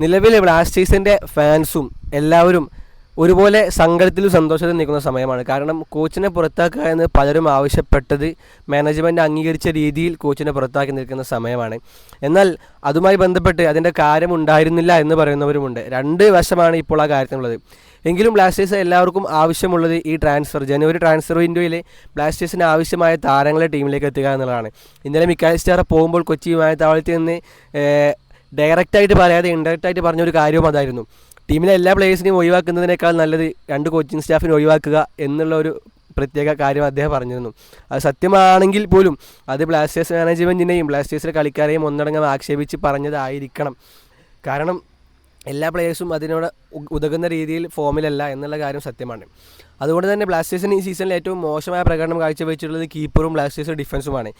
നിലവിൽ ബ്ലാസ്റ്റേഴ്സിന്റെ ഫാൻസും എല്ലാവരും ഒരുപോലെ സങ്കടത്തിലും സന്തോഷത്തിലും നിൽക്കുന്ന സമയമാണ്. കാരണം കോച്ചിനെ പുറത്താക്കുക എന്ന് പലരും ആവശ്യപ്പെട്ടത് മാനേജ്മെന്റ് അംഗീകരിച്ച രീതിയിൽ കോച്ചിനെ പുറത്താക്കി നിൽക്കുന്ന സമയമാണ്. എന്നാൽ അതുമായി ബന്ധപ്പെട്ട് അതിന്റെ കാര്യമുണ്ടായിരുന്നില്ല എന്ന് പറയുന്നവരുമുണ്ട്. രണ്ട് വശമാണ് ഇപ്പോൾ ആ കാര്യത്തിനുള്ളത്. എങ്കിലും ബ്ലാസ്റ്റേഴ്സ് എല്ലാവർക്കും ആവശ്യമുള്ളത് ഈ ട്രാൻസ്ഫർ ജനുവരി ട്രാൻസ്ഫർ വിൻഡോയിൽ ബ്ലാസ്റ്റേഴ്സിന് ആവശ്യമായ താരങ്ങളെ ടീമിലേക്ക് എത്തുക എന്നുള്ളതാണ്. ഇന്നലെ മിക്കാൽ സ്റ്റാർ പോകുമ്പോൾ കൊച്ചി വിമാനത്താവളത്തിൽ നിന്ന് ഡയറക്റ്റായിട്ട് പറയാതെ ഇൻഡയറക്റ്റായിട്ട് പറഞ്ഞൊരു കാര്യവും അതായിരുന്നു. ടീമിലെ എല്ലാ പ്ലേയേഴ്സിനെയും ഒഴിവാക്കുന്നതിനേക്കാൾ നല്ലത് രണ്ട് കോച്ചിങ് സ്റ്റാഫിനെ ഒഴിവാക്കുക എന്നുള്ള ഒരു പ്രത്യേക കാര്യം അദ്ദേഹം പറഞ്ഞിരുന്നു. അത് സത്യമാണെങ്കിൽ പോലും അത് ബ്ലാസ്റ്റേഴ്സ് മാനേജ്മെന്റിനെയും ബ്ലാസ്റ്റേഴ്സിലെ കളിക്കാരെയും ഒന്നടങ്കം ആക്ഷേപിച്ച് പറഞ്ഞതായിരിക്കണം. കാരണം എല്ലാ പ്ലെയേഴ്സും അതിനോട് ഉതകുന്ന രീതിയിൽ ഫോമിലല്ല എന്നുള്ള കാര്യം സത്യമാണ്. അതുകൊണ്ട് തന്നെ ബ്ലാസ്റ്റേഴ്സിന് ഈ സീസണിൽ ഏറ്റവും മോശമായ പ്രകടനം കാഴ്ചവെച്ചിട്ടുള്ളത് കീപ്പറും ബ്ലാസ്റ്റേഴ്സ് ഡിഫൻസുമാണ്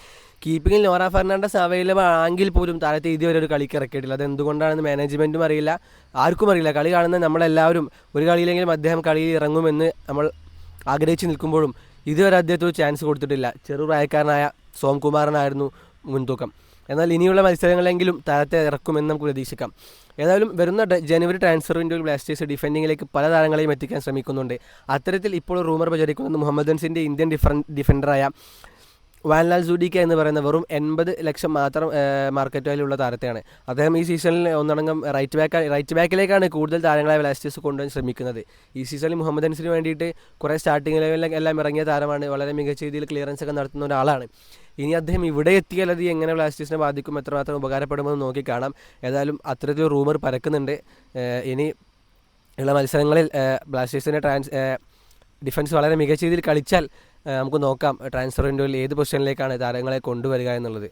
കീപ്പിങ്ങിൽ നോറ ഫെർണാണ്ടസ് അവൈലബിൾ ആണെങ്കിൽ പോലും താരത്തെ ഇതുവരെ ഒരു കളിക്ക് ഇറക്കിയിട്ടില്ല. അത് എന്തുകൊണ്ടാണെന്ന് മാനേജ്മെന്റും അറിയില്ല. ആർക്കും അറിയില്ല. കളി കാണുന്ന നമ്മളെല്ലാവരും ഒരു കളിയിലെങ്കിലും അദ്ദേഹം കളിയിൽ ഇറങ്ങുമെന്ന് നമ്മൾ ആഗ്രഹിച്ച് നിൽക്കുമ്പോഴും ഇതുവരെ അദ്ദേഹത്തിന് ചാൻസ് കൊടുത്തിട്ടില്ല. ചെറുപ്രായക്കാരനായ സോംകുമാറിനായിരുന്നു മുൻതൂക്കം. എന്നാൽ ഇനിയുള്ള മത്സരങ്ങളെങ്കിലും താരത്തെ ഇറക്കുമെന്ന് നമുക്ക് പ്രതീക്ഷിക്കാം. ഏതായാലും വരുന്ന ജനുവരി ട്രാൻസ്ഫർ വിൻഡോയിൽ ബ്ലാസ്റ്റേഴ്സ് ഡിഫൻഡിങ്ങിലേക്ക് പല താരങ്ങളെയും എത്തിക്കാൻ ശ്രമിക്കുന്നുണ്ട്. അത്തരത്തിൽ ഇപ്പോൾ റൂമർ പ്രചരിക്കുന്നത് മുഹമ്മദ് അൻസിന്റെ ഇന്ത്യൻ ഡിഫൻ ഡിഫൻഡറായ വാൻലാൽ ജൂഡിക്ക എന്ന് പറയുന്ന വെറും എൺപത് ലക്ഷം മാത്രം മാർക്കറ്റ് വാല്യൂ ഉള്ള താരത്തെയാണ്. അദ്ദേഹം ഈ സീസണിൽ ഒന്നടങ്കം റൈറ്റ് ബാക്ക് റൈറ്റ് ബാക്കിലേക്കാണ് കൂടുതൽ താരങ്ങളെ ബ്ലാസ്റ്റേഴ്സ് കൊണ്ടുവരാൻ ശ്രമിക്കുന്നത്. ഈ സീസണിൽ മുഹമ്മദ് അൻസിന് വേണ്ടിയിട്ട് കുറേ സ്റ്റാർട്ടിംഗ് ലെവലിലെല്ലാം ഇറങ്ങിയ താരമാണ്. വളരെ മികച്ച രീതിയിൽ ക്ലിയറൻസ് ഒക്കെ നടത്തുന്ന ഒരാളാണ്. ഇനി അദ്ദേഹം ഇവിടെ എത്തിയാൽ അത് എങ്ങനെ ബ്ലാസ്റ്റേഴ്സിനെ ബാധിക്കും എത്രമാത്രം ഉപകാരപ്പെടുമെന്ന് നോക്കി കാണാം. ഏതായാലും അത്തരത്തിൽ റൂമർ പരക്കുന്നുണ്ട്. ഇനി ഉള്ള മത്സരങ്ങളിൽ ബ്ലാസ്റ്റേഴ്സിന്റെ ട്രാൻസ് ഡിഫൻസ് വളരെ മികച്ച രീതിയിൽ കളിച്ചാൽ നമുക്ക് നോക്കാം ട്രാൻസ്ഫർ വിൻഡോയിൽ ഏത് പൊസിഷനിലേക്കാണ് താരങ്ങളെ കൊണ്ടുവരിക എന്നുള്ളത്.